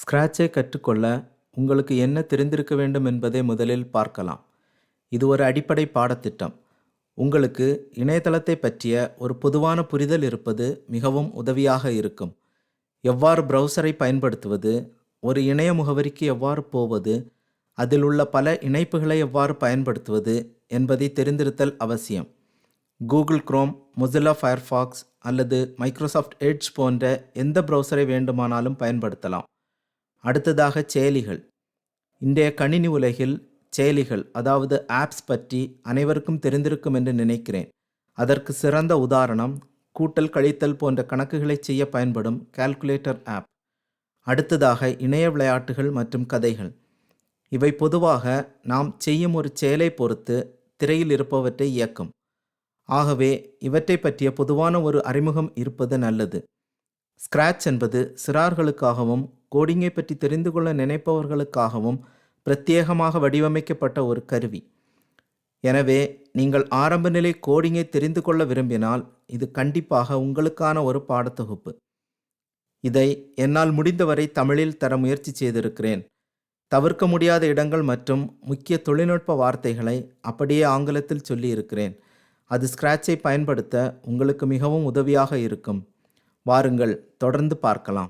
ஸ்க்ராட்சை கற்றுக்கொள்ள உங்களுக்கு என்ன தெரிந்திருக்க வேண்டும் என்பதை முதலில் பார்க்கலாம். இது ஒரு அடிப்படை பாடத்திட்டம். உங்களுக்கு இணையதளத்தை பற்றிய ஒரு பொதுவான புரிதல் இருப்பது மிகவும் உதவியாக இருக்கும். எவ்வாறு ப்ரௌசரை பயன்படுத்துவது ஒரு இணைய முகவரிக்கு எவ்வாறு போவது அதில் உள்ள பல இணைப்புகளை எவ்வாறு பயன்படுத்துவது என்பதை தெரிந்திருத்தல் அவசியம். கூகுள் குரோம் மொசில்லா ஃபயர்ஃபாக்ஸ் அல்லது மைக்ரோசாஃப்ட் எட்ஜ் போன்ற எந்த ப்ரௌசரை வேண்டுமானாலும் பயன்படுத்தலாம். அடுத்ததாக செயலிகள். இன்றைய கணினி உலகில் செயலிகள் அதாவது ஆப்ஸ் பற்றி அனைவருக்கும் தெரிந்திருக்கும் என்று நினைக்கிறேன். அதற்கு சிறந்த உதாரணம் கூட்டல் கழித்தல் போன்ற கணக்குகளை செய்ய பயன்படும் கால்குலேட்டர் ஆப் அடுத்ததாக இணைய விளையாட்டுகள் மற்றும் கதைகள். இவை பொதுவாக நாம் செய்யும் ஒரு செயலை பொறுத்து திரையில் இருப்பவற்றை இயக்கும். ஆகவே இவற்றை பற்றிய பொதுவான ஒரு அறிமுகம் இருப்பது நல்லது. ஸ்கிராட்ச் என்பது சிறார்களுக்காகவும் கோடிங்கை பற்றி தெரிந்து கொள்ள நினைப்பவர்களுக்காகவும் பிரத்யேகமாக வடிவமைக்கப்பட்ட ஒரு கருவி. எனவே நீங்கள் ஆரம்ப நிலை கோடிங்கை தெரிந்து கொள்ள விரும்பினால் இது கண்டிப்பாக உங்களுக்கான ஒரு பாடத்தொகுப்பு. இதை என்னால் முடிந்தவரை தமிழில் தர முயற்சி செய்திருக்கிறேன். தவிர்க்க முடியாத இடங்கள் மற்றும் முக்கிய தொழில்நுட்ப வார்த்தைகளை அப்படியே ஆங்கிலத்தில் சொல்லியிருக்கிறேன். அது ஸ்க்ராட்சை பயன்படுத்த உங்களுக்கு மிகவும் உதவியாக இருக்கும். வாருங்கள் தொடர்ந்து பார்க்கலாம்.